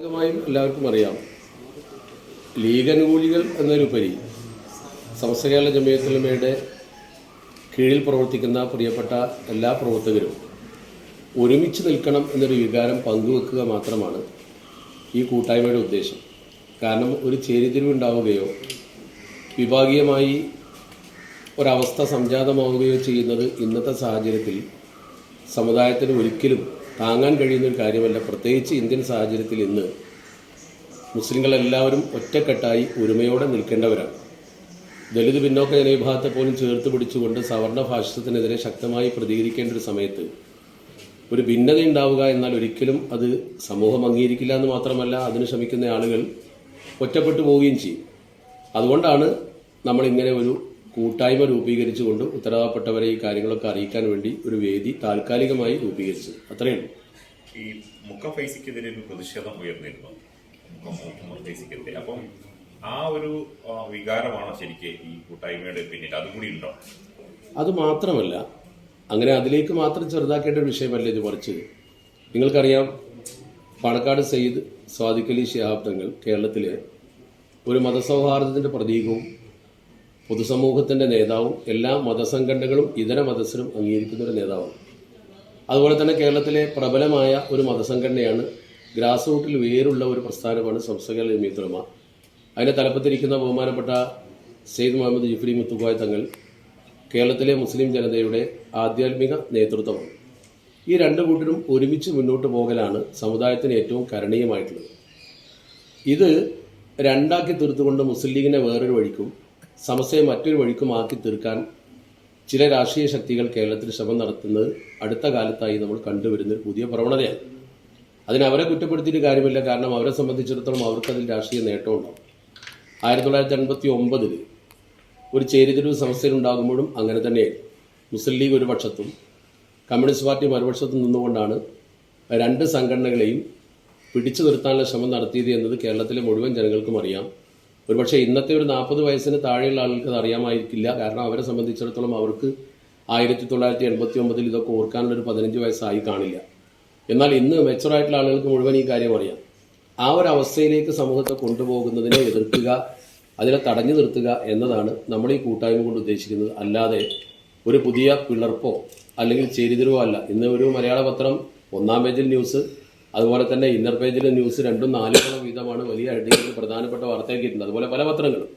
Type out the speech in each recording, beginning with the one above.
സ്വാഭാവികമായും എല്ലാവർക്കും അറിയാം. ലീഗ് അനുകൂലികൾ എന്നതിലുപരി സമസ്ത കേരള ജമിയത്തുലമയുടെ കീഴിൽ പ്രവർത്തിക്കുന്ന പ്രിയപ്പെട്ട എല്ലാ പ്രവർത്തകരും ഒരുമിച്ച് നിൽക്കണം എന്നൊരു വികാരം പങ്കുവെക്കുക മാത്രമാണ് ഈ കൂട്ടായ്മയുടെ ഉദ്ദേശം. കാരണം ഒരു ചേരിതിരിവുണ്ടാവുകയോ വിഭാഗീയമായി ഒരവസ്ഥ സംജാതമാവുകയോ ചെയ്യുന്നത് ഇന്നത്തെ സാഹചര്യത്തിൽ സമുദായത്തിന് ഒരിക്കലും താങ്ങാൻ കഴിയുന്നൊരു കാര്യമല്ല. പ്രത്യേകിച്ച് ഇന്ത്യൻ സാഹചര്യത്തിൽ ഇന്ന് മുസ്ലിങ്ങളെല്ലാവരും ഒറ്റക്കെട്ടായി ഒരുമയോടെ നിൽക്കേണ്ടവരാണ്. ദലിത് പിന്നോക്ക ജനവിഭാഗത്തെ പോലും ചേർത്ത് പിടിച്ചുകൊണ്ട് സവർണ ഫാഷിസത്തിനെതിരെ ശക്തമായി പ്രതികരിക്കേണ്ട ഒരു സമയത്ത് ഒരു ഭിന്നത ഉണ്ടാവുക എന്നാൽ ഒരിക്കലും അത് സമൂഹം അംഗീകരിക്കില്ല എന്ന് മാത്രമല്ല അതിന് ശ്രമിക്കുന്ന ആളുകൾ ഒറ്റപ്പെട്ടു പോവുകയും ചെയ്യും. അതുകൊണ്ടാണ് നമ്മളിങ്ങനെ ഒരു കൂട്ടായ്മ രൂപീകരിച്ചുകൊണ്ട് ഉത്തരവാദപ്പെട്ടവരെ ഈ കാര്യങ്ങളൊക്കെ അറിയിക്കാൻ വേണ്ടി ഒരു വേദി താൽക്കാലികമായി രൂപീകരിച്ചത് അത്രയേ ഉള്ളൂ ഈ മുക്കം ഫൈസിക്കെതിരെ ഒരു പ്രതിഷേധം ഉയർന്നിരുന്നു. ഫൈസിക്കെതിരെ. അപ്പം ആ ഒരു വികാരമാണ് വികാരമാണോ ശരിക്ക് ഈ കൂട്ടായ്മയുടെ പിന്നിൽ? അതുകൂടി ഉണ്ടോ? അത് മാത്രമല്ല അങ്ങനെ അതിലേക്ക് മാത്രം ചെറുതാക്കേണ്ട ഒരു വിഷയമല്ല ഇത് മറിച്ച്. നിങ്ങൾക്കറിയാം പാണക്കാട് സയ്യിദ് സ്വാദിഖലി ശിഹാബ് തങ്ങൾ കേരളത്തിലെ ഒരു മതസൗഹാർദ്ദത്തിന്റെ പ്രതീകവും പൊതുസമൂഹത്തിന്റെ നേതാവും എല്ലാ മതസംഘടനകളും ഇതര മതസ്ഥരും അംഗീകരിക്കുന്ന ഒരു നേതാവാണ്. അതുപോലെ തന്നെ കേരളത്തിലെ പ്രബലമായ ഒരു മതസംഘടനയാണ് ഗ്രാസ് റൂട്ടിൽ വേരുള്ള ഒരു പ്രസ്ഥാനമാണ് സംസ്ഥാന ജമീത്തുലമ അതിന്റെ തലപ്പത്തിരിക്കുന്ന ബഹുമാനപ്പെട്ട സെയ്ദ് മുഹമ്മദ് ജിഫ്രി മുത്തുക്കോയ തങ്ങൾ കേരളത്തിലെ മുസ്ലിം ജനതയുടെ ആധ്യാത്മിക നേതൃത്വമാണ്. ഈ രണ്ട് കൂട്ടരും ഒരുമിച്ച് മുന്നോട്ട് പോകലാണ് സമുദായത്തിന് ഏറ്റവും കരണീയമായിട്ടുള്ളത്. ഇത് രണ്ടാക്കി തീർത്തുകൊണ്ട് മുസ്ലിം ലീഗിനെ വേറൊരു വഴിക്കും സമസ്യയെ മറ്റൊരു വഴിക്കും ആക്കി തീർക്കാൻ ചില രാഷ്ട്രീയ ശക്തികൾ കേരളത്തിൽ ശ്രമം നടത്തുന്നത് അടുത്ത കാലത്തായി നമ്മൾ കണ്ടുവരുന്ന ഒരു പുതിയ പ്രവണതയാണ്. അതിന് അവരെ കുറ്റപ്പെടുത്തിയിട്ട് കാര്യമില്ല. കാരണം അവരെ സംബന്ധിച്ചിടത്തോളം അവർക്കതിൽ രാഷ്ട്രീയ നേട്ടമുണ്ടാവും ആയിരത്തി തൊള്ളായിരത്തി എൺപത്തി ഒമ്പതിൽ ഒരു ചേരിതിരിവ് സമസ്യയിലുണ്ടാകുമ്പോഴും അങ്ങനെ തന്നെയായിരുന്നു മുസ്ലിം ലീഗ് ഒരു പക്ഷത്തും കമ്മ്യൂണിസ്റ്റ് പാർട്ടി മറുപക്ഷത്തും നിന്നുകൊണ്ടാണ് രണ്ട് സംഘടനകളെയും പിടിച്ചു നിർത്താനുള്ള ശ്രമം നടത്തിയത് എന്നത് കേരളത്തിലെ മുഴുവൻ ജനങ്ങൾക്കും അറിയാം. ഒരുപക്ഷെ ഇന്നത്തെ ഒരു നാൽപ്പത് വയസ്സിന് താഴെയുള്ള ആളുകൾക്ക് അത് അറിയാമായിരിക്കില്ല. കാരണം അവരെ സംബന്ധിച്ചിടത്തോളം അവർക്ക് ആയിരത്തി തൊള്ളായിരത്തി എൺപത്തി ഒമ്പതിൽ ഇതൊക്കെ ഓർക്കാനുള്ള ഒരു പതിനഞ്ച് വയസ്സായി കാണില്ല. എന്നാൽ ഇന്ന് മെച്ചറായിട്ടുള്ള ആളുകൾക്ക് മുഴുവൻ ഈ കാര്യം അറിയാം. ആ ഒരു അവസ്ഥയിലേക്ക് സമൂഹത്തെ കൊണ്ടുപോകുന്നതിനെ എതിർക്കുക അതിനെ തടഞ്ഞു നിർത്തുക എന്നതാണ് നമ്മൾ ഈ കൂട്ടായ്മ കൊണ്ട് ഉദ്ദേശിക്കുന്നത്. അല്ലാതെ ഒരു പുതിയ പിളർപ്പോ അല്ലെങ്കിൽ ചേരിതിരിവോ അല്ല. ഇന്ന് ഒരു മലയാള പത്രം ഒന്നാം പേജിൽ ന്യൂസ് അതുപോലെ തന്നെ ഇന്നർ പേജിലെ ന്യൂസ് രണ്ടും നാലുകളും വീതമാണ് വലിയ ഹെഡിങ്ങിൽ പ്രധാനപ്പെട്ട വാർത്തയാക്കിയിട്ടുണ്ട് അതുപോലെ പല പത്രങ്ങളും.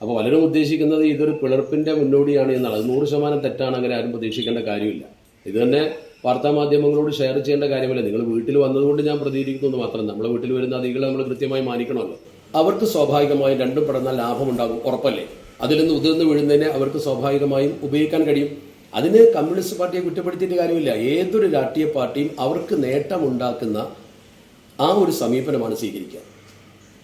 അപ്പോൾ പലരും ഉദ്ദേശിക്കുന്നത് ഇതൊരു പിളർപ്പിന്റെ മുന്നോടിയാണ് എന്നാണ്. അത് നൂറ് ശതമാനം തെറ്റാണ് അങ്ങനെ ആരും പ്രതീക്ഷിക്കേണ്ട കാര്യമില്ല. ഇത് തന്നെ വാർത്താ മാധ്യമങ്ങളോട് ഷെയർ ചെയ്യേണ്ട കാര്യമല്ല? നിങ്ങൾ വീട്ടിൽ വന്നതുകൊണ്ട് ഞാൻ പ്രതികരിക്കുന്നു മാത്രം. നമ്മുടെ വീട്ടിൽ വരുന്ന അതികളെ നമ്മൾ കൃത്യമായി മാനിക്കണമല്ലോ. അവർക്ക് സ്വാഭാവികമായും രണ്ടും പെടുന്ന ലാഭമുണ്ടാകും ഉറപ്പല്ലേ? അതിൽ നിന്ന് ഉതിർന്ന് വീഴുന്നതിനെ അവർക്ക് സ്വാഭാവികമായും ഉപയോഗിക്കാൻ കഴിയും. അതിന് കമ്മ്യൂണിസ്റ്റ് പാർട്ടിയെ കുറ്റപ്പെടുത്തിയിട്ട് കാര്യമില്ല. ഏതൊരു രാഷ്ട്രീയ പാർട്ടിയും അവർക്ക് നേട്ടമുണ്ടാക്കുന്ന ആ ഒരു സമീപനമാണ് സ്വീകരിക്കുക.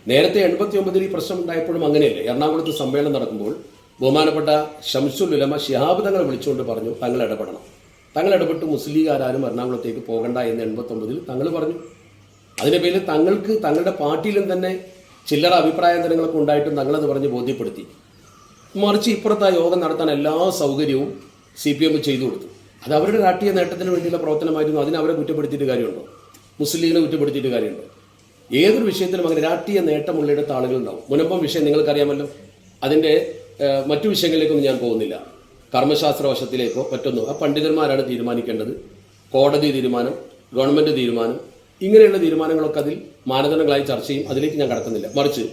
നേരത്തെ എൺപത്തി ഒമ്പതിൽ ഈ പ്രശ്നം ഉണ്ടായപ്പോഴും അങ്ങനെയല്ലേ? എറണാകുളത്ത് സമ്മേളനം നടക്കുമ്പോൾ ബഹുമാനപ്പെട്ട ഷംസുൽ ഉലമ ഷിഹാബ് തങ്ങളെ വിളിച്ചുകൊണ്ട് പറഞ്ഞു തങ്ങൾ ഇടപെടണം. തങ്ങൾ ഇടപെട്ട് മുസ്ലിം ലീഗുകാരും എറണാകുളത്തേക്ക് പോകണ്ട എന്ന് എൺപത്തി ഒമ്പതിൽ തങ്ങൾ പറഞ്ഞു. അതിന്റെ പേരിൽ തങ്ങൾക്ക് തങ്ങളുടെ പാർട്ടിയിലും തന്നെ ചില്ലറ അഭിപ്രായന്തരങ്ങളൊക്കെ ഉണ്ടായിട്ടും തങ്ങളത് പറഞ്ഞ് ബോധ്യപ്പെടുത്തി. മറിച്ച് ഇപ്പുറത്ത് ആ യോഗം നടത്താൻ എല്ലാ സൗകര്യവും സി പി എം ചെയ്തു കൊടുത്തു. അത് അവരുടെ രാഷ്ട്രീയ നേട്ടത്തിന് വേണ്ടിയുള്ള പ്രവർത്തനമായിരുന്നു. അതിനെ അവരെ കുറ്റപ്പെടുത്തിയിട്ട് കാര്യമുണ്ടോ? മുസ്ലിം ലീഗിനെ കുറ്റപ്പെടുത്തിയിട്ട് കാര്യമുണ്ടോ? ഏതൊരു വിഷയത്തിലും അങ്ങനെ രാഷ്ട്രീയ നേട്ടമുള്ളിടത്ത് ആളുകളുണ്ടാവും. മുനമ്പം വിഷയം നിങ്ങൾക്കറിയാമല്ലോ. അതിന്റെ മറ്റു വിഷയങ്ങളിലേക്കൊന്നും ഞാൻ പോകുന്നില്ല. കർമ്മശാസ്ത്ര വശത്തിലേക്കോ മറ്റൊന്നോ ആ പണ്ഡിതന്മാരാണ് തീരുമാനിക്കേണ്ടത്. കോടതി തീരുമാനം ഗവൺമെന്റ് തീരുമാനം ഇങ്ങനെയുള്ള തീരുമാനങ്ങളൊക്കെ അതിൽ മാനദണ്ഡങ്ങളായി ചർച്ച ചെയ്യും. അതിലേക്ക് ഞാൻ കടക്കുന്നില്ല. മറിച്ച്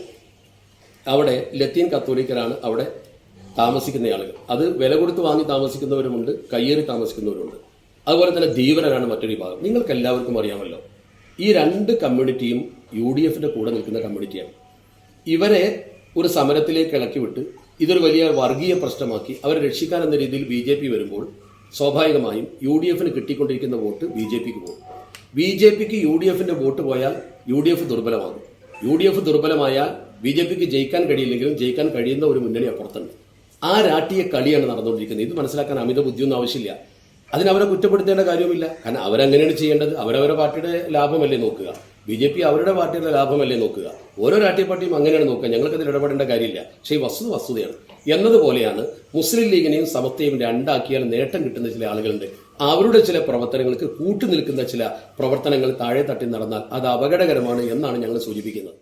അവിടെ ലത്തീൻ കത്തോലിക്കരാണ് അവിടെ താമസിക്കുന്ന ആളുകൾ. അത് വില കൊടുത്ത് വാങ്ങി താമസിക്കുന്നവരുമുണ്ട് കയ്യേറി താമസിക്കുന്നവരുമുണ്ട്. അതുപോലെ തന്നെ ധീവരനാണ് മറ്റൊരു വിഭാഗം. നിങ്ങൾക്ക് എല്ലാവർക്കും അറിയാമല്ലോ ഈ രണ്ട് കമ്മ്യൂണിറ്റിയും യു ഡി എഫിന്റെ കൂടെ നിൽക്കുന്ന കമ്മ്യൂണിറ്റിയാണ്. ഇവരെ ഒരു സമരത്തിലേക്ക് ഇളക്കി വിട്ട് ഇതൊരു വലിയ വർഗീയ പ്രശ്നമാക്കി അവരെ രക്ഷിക്കാൻ എന്ന രീതിയിൽ ബി ജെ പി വരുമ്പോൾ സ്വാഭാവികമായും യു ഡി എഫിന് കിട്ടിക്കൊണ്ടിരിക്കുന്ന വോട്ട് ബി ജെ പിക്ക് പോകും. ബി ജെ പിക്ക് യു ഡി എഫിന്റെ വോട്ട് പോയാൽ യു ഡി എഫ് ദുർബലമാകും. യു ഡി എഫ് ദുർബലമായാൽ ബി ജെ പിക്ക് ജയിക്കാൻ കഴിയില്ലെങ്കിലും ജയിക്കാൻ കഴിയുന്ന ഒരു മുന്നണി അപ്പുറത്തുണ്ട്. ആ രാഷ്ട്രീയ കളിയാണ് നടന്നുകൊണ്ടിരിക്കുന്നത്. ഇത് മനസ്സിലാക്കാൻ അമിത ബുദ്ധിയൊന്നും ആവശ്യമില്ല. അതിനവരെ കുറ്റപ്പെടുത്തേണ്ട കാര്യവുമില്ല. കാരണം അവരങ്ങനെയാണ് ചെയ്യേണ്ടത്. അവരവരുടെ പാർട്ടിയുടെ ലാഭമല്ലേ നോക്കുക. ബി ജെ പി അവരുടെ പാർട്ടിയുടെ ലാഭമല്ലേ നോക്കുക. ഓരോ രാഷ്ട്രീയ പാർട്ടിയും അങ്ങനെയാണ് നോക്കുക. ഞങ്ങൾക്കതിൽ ഇടപെടേണ്ട കാര്യമില്ല. പക്ഷേ ഈ വസ്തുത വസ്തുതയാണ്. എന്നതുപോലെയാണ് മുസ്ലിം ലീഗിനെയും സമത്തെയും രണ്ടാക്കിയാൽ നേട്ടം കിട്ടുന്ന ചില ആളുകളുണ്ട്. അവരുടെ ചില പ്രവർത്തനങ്ങൾക്ക് കൂട്ടുനിൽക്കുന്ന ചില പ്രവർത്തനങ്ങൾ താഴെ തട്ടി നടന്നാൽ അത് അപകടകരമാണ് എന്നാണ് ഞങ്ങൾ സൂചിപ്പിക്കുന്നത്.